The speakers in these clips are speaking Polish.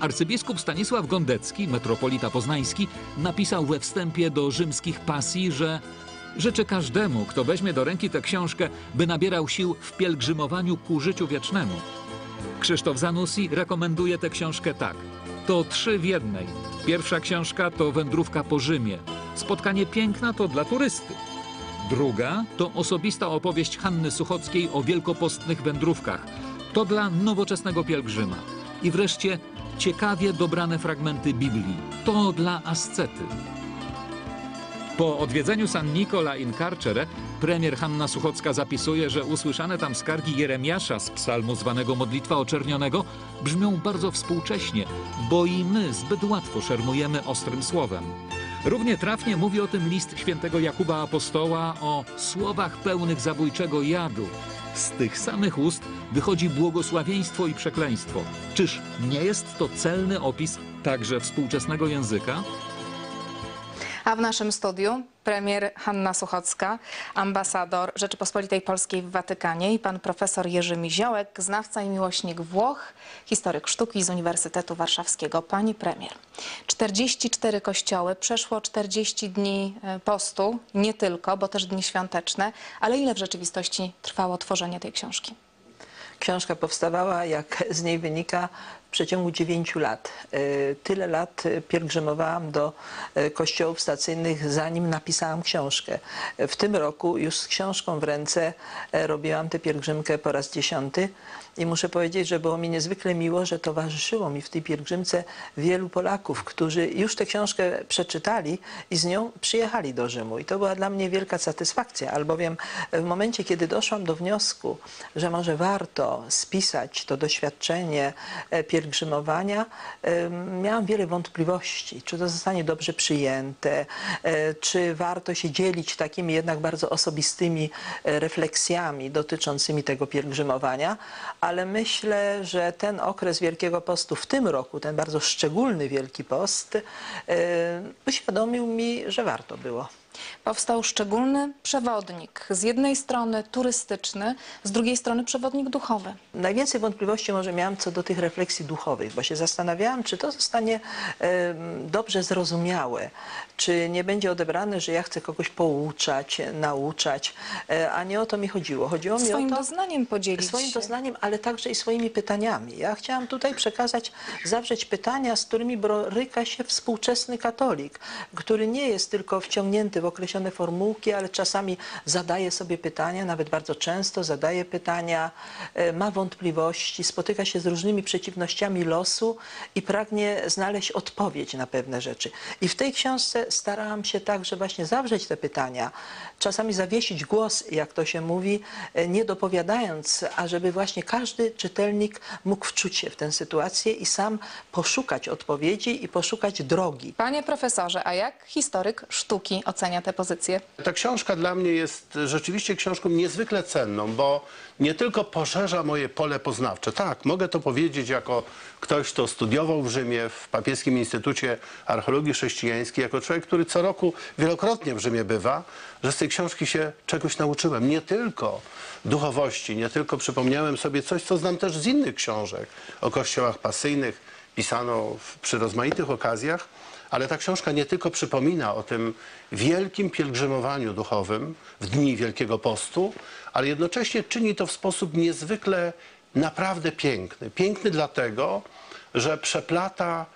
Arcybiskup Stanisław Gondecki, metropolita poznański, napisał we wstępie do rzymskich pasji, że życzy każdemu, kto weźmie do ręki tę książkę, by nabierał sił w pielgrzymowaniu ku życiu wiecznemu. Krzysztof Zanussi rekomenduje tę książkę tak. To trzy w jednej. Pierwsza książka to wędrówka po Rzymie. Spotkanie piękna to dla turysty. Druga to osobista opowieść Hanny Suchockiej o wielkopostnych wędrówkach. To dla nowoczesnego pielgrzyma. I wreszcie ciekawie dobrane fragmenty Biblii. To dla ascety. Po odwiedzeniu San Nicola in Carcere premier Hanna Suchocka zapisuje, że usłyszane tam skargi Jeremiasza z psalmu zwanego Modlitwa Oczernionego brzmią bardzo współcześnie, bo i my zbyt łatwo szermujemy ostrym słowem. Równie trafnie mówi o tym list świętego Jakuba Apostoła o słowach pełnych zabójczego jadu. Z tych samych ust wychodzi błogosławieństwo i przekleństwo. Czyż nie jest to celny opis także współczesnego języka? A w naszym studiu premier Hanna Suchocka, ambasador Rzeczypospolitej Polskiej w Watykanie i pan profesor Jerzy Miziołek, znawca i miłośnik Włoch, historyk sztuki z Uniwersytetu Warszawskiego. Pani premier, 44 kościoły, przeszło 40 dni e, postu, nie tylko, bo też dni świąteczne, ale ile w rzeczywistości trwało tworzenie tej książki? Książka powstawała, jak z niej wynika, przeciągu 9 lat. E, Tyle lat e, pielgrzymowałam do e, kościołów stacyjnych, zanim napisałam książkę. W tym roku już z książką w ręce robiłam tę pielgrzymkę po raz dziesiąty i muszę powiedzieć, że było mi niezwykle miło, że towarzyszyło mi w tej pielgrzymce wielu Polaków, którzy już tę książkę przeczytali i z nią przyjechali do Rzymu. I to była dla mnie wielka satysfakcja, albowiem w momencie, kiedy doszłam do wniosku, że może warto spisać to doświadczenie e, pielgrzymowania, miałam wiele wątpliwości, czy to zostanie dobrze przyjęte, e, czy warto się dzielić takimi jednak bardzo osobistymi e, refleksjami dotyczącymi tego pielgrzymowania, ale myślę, że ten okres Wielkiego Postu w tym roku, ten bardzo szczególny Wielki Post, e, uświadomił mi, że warto było. Powstał szczególny przewodnik, z jednej strony turystyczny, z drugiej strony przewodnik duchowy. Najwięcej wątpliwości może miałam co do tych refleksji duchowych, bo się zastanawiałam, czy to zostanie em, dobrze zrozumiałe, czy nie będzie odebrane, że ja chcę kogoś pouczać, nauczać, e, a nie o to mi chodziło. Chodziło mi Swoim o to, doznaniem podzielić swoim się. doznaniem, ale także i swoimi pytaniami. Ja chciałam tutaj przekazać, zawrzeć pytania, z którymi boryka się współczesny katolik, który nie jest tylko wciągnięty w określone formułki, ale czasami zadaje sobie pytania, nawet bardzo często zadaje pytania, e, ma wątpliwości, spotyka się z różnymi przeciwnościami losu i pragnie znaleźć odpowiedź na pewne rzeczy. I w tej książce starałam się także właśnie zawrzeć te pytania, czasami zawiesić głos, jak to się mówi, e, nie dopowiadając, ażeby właśnie każdy czytelnik mógł wczuć się w tę sytuację i sam poszukać odpowiedzi i poszukać drogi. Panie profesorze, a jak historyk sztuki ocenia tę pozycję? Ta książka dla mnie jest rzeczywiście książką niezwykle cenną, bo nie tylko poszerza moje pole poznawcze. Tak, mogę to powiedzieć jako ktoś, kto studiował w Rzymie, w Papieskim Instytucie Archeologii Chrześcijańskiej, jako człowiek, który co roku wielokrotnie w Rzymie bywa, że z tej książki się czegoś nauczyłem. Nie tylko duchowości, nie tylko przypomniałem sobie coś, co znam też z innych książek o kościołach pasyjnych, pisano w, przy rozmaitych okazjach, ale ta książka nie tylko przypomina o tym wielkim pielgrzymowaniu duchowym w dni Wielkiego Postu, ale jednocześnie czyni to w sposób niezwykle naprawdę piękny. Piękny dlatego, że przeplata,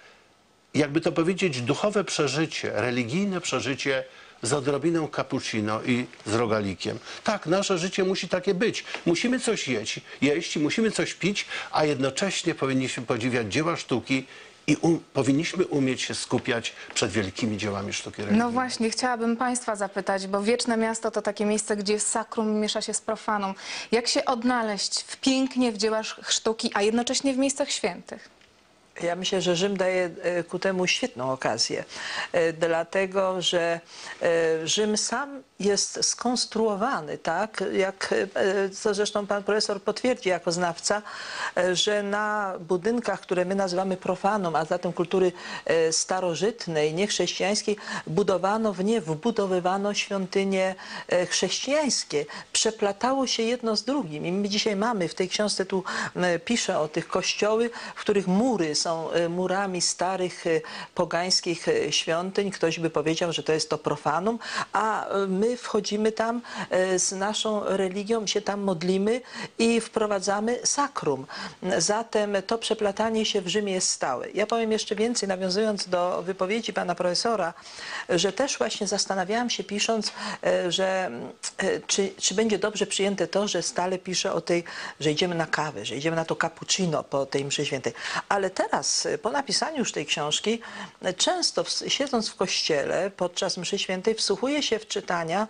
jakby to powiedzieć, duchowe przeżycie, religijne przeżycie z odrobiną cappuccino i z rogalikiem. Tak, nasze życie musi takie być. Musimy coś jeść, jeść musimy coś pić, a jednocześnie powinniśmy podziwiać dzieła sztuki i um, powinniśmy umieć się skupiać przed wielkimi dziełami sztuki religijnej. No właśnie, chciałabym Państwa zapytać, bo Wieczne Miasto to takie miejsce, gdzie sakrum miesza się z profaną. Jak się odnaleźć w pięknie w dziełach sztuki, a jednocześnie w miejscach świętych? Ja myślę, że Rzym daje e, ku temu świetną okazję, e, dlatego że e, Rzym sam jest skonstruowany, tak, jak co zresztą pan profesor potwierdzi jako znawca, że na budynkach, które my nazywamy profaną, a zatem kultury starożytnej, niechrześcijańskiej, budowano w nie, wbudowywano świątynie chrześcijańskie. Przeplatało się jedno z drugim i my dzisiaj mamy, w tej książce tu piszę o tych kościoły, w których mury są e, murami starych e, pogańskich e, świątyń. Ktoś by powiedział, że to jest to profanum, a my wchodzimy tam z naszą religią, się tam modlimy i wprowadzamy sakrum. Zatem to przeplatanie się w Rzymie jest stałe. Ja powiem jeszcze więcej, nawiązując do wypowiedzi pana profesora, że też właśnie zastanawiałam się pisząc, że czy, czy będzie dobrze przyjęte to, że stale piszę o tej, że idziemy na kawę, że idziemy na to cappuccino po tej mszy świętej. Ale teraz, e, po napisaniu już tej książki, e, często siedząc w kościele podczas mszy świętej, wsłuchuję się w czytania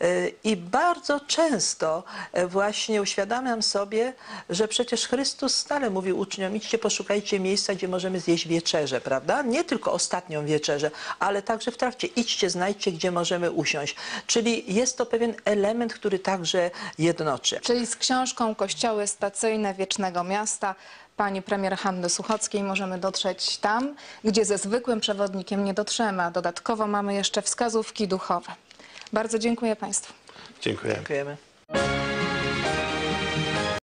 e, i bardzo często właśnie uświadamiam sobie, że przecież Chrystus stale mówił uczniom, idźcie, poszukajcie miejsca, gdzie możemy zjeść wieczerzę, prawda? Nie tylko ostatnią wieczerzę, ale także w trakcie. Idźcie, znajdźcie, gdzie możemy usiąść. Czyli jest to pewien element, który także jednoczy. Czyli z książką Kościoły Stacyjne Wiecznego Miasta pani premier Hanny Suchockiej możemy dotrzeć tam, gdzie ze zwykłym przewodnikiem nie dotrzemy, a dodatkowo mamy jeszcze wskazówki duchowe. Bardzo dziękuję Państwu. Dziękuję. Dziękujemy.